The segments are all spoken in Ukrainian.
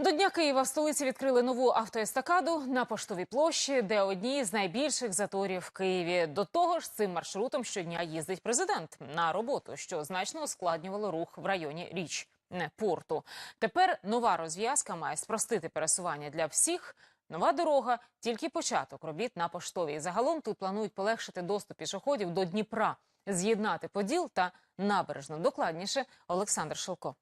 До Дня Києва в столиці відкрили нову автоестакаду на поштовій площі, де одні з найбільших заторів в Києві. До того ж, цим маршрутом щодня їздить президент на роботу, що значно ускладнювало рух в районі річ не порту. Тепер нова розв'язка має спростити пересування для всіх. Нова дорога тільки початок робіт на поштовій. Загалом тут планують полегшити доступ пішоходів до Дніпра, з'єднати Поділ та набережну. Докладніше Олександр Шилко.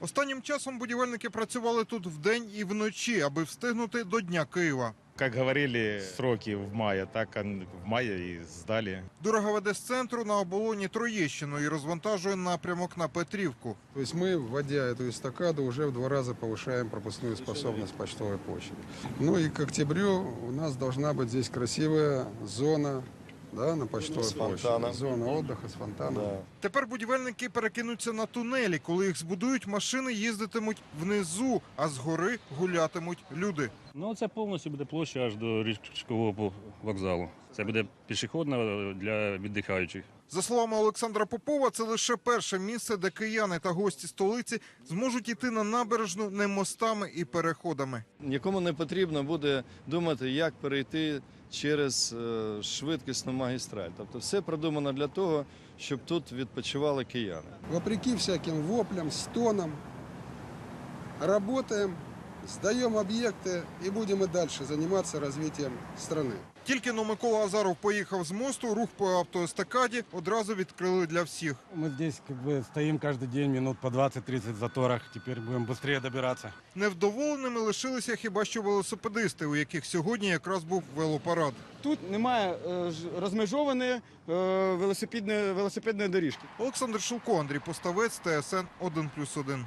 Останнім часом будівельники працювали тут вдень і вночі, аби встигнути до Дня Києва. Как говорили, сроки в мае, так он в мае и сдали. Дорога веде з центру на оболоні Троєщину і розвантажує напрямок на Петрівку. То есть мы, вводя эту эстакаду, уже в два раза повышаем пропускную способность почтовой площади. Ну и к октябрю у нас должна быть здесь красивая зона да, на площади. фонтаном. Зона отдыха с фонтаном. Да. Тепер будівельники перекинуться на тунелі. Коли їх збудують, машини їздитимуть внизу, а згори гулятимуть люди. Ну, це повністю буде площа аж до річкового вокзалу. Це буде пішохідна для віддихаючих. За словами Олександра Попова, це лише перше місце, де кияни та гості столиці зможуть іти на набережну не мостами і переходами. Нікому не потрібно буде думати, як перейти через е, швидкісну магістраль. Тобто все продумано для того, щоб тут відпочивали кияни. Вопреки всяким воплям, стонам, работаем, сдаем объекты и будем и дальше заниматься развитием страны. Тільки но Микола Азаров поїхав з мосту, рух по автоестакаді одразу відкрили для всіх. Мы здесь как бы стоим каждый день минут по 20-30 в заторах. Теперь будем быстрее добираться. Невдоволеними лишилися хіба що велосипедисти, у яких сьогодні якраз був велопарад. Тут немає е, ж- розмежованої е, велосипедної, велосипедної доріжки. Олександр Шилко, Андрій Поставець, ТСН 1+,1.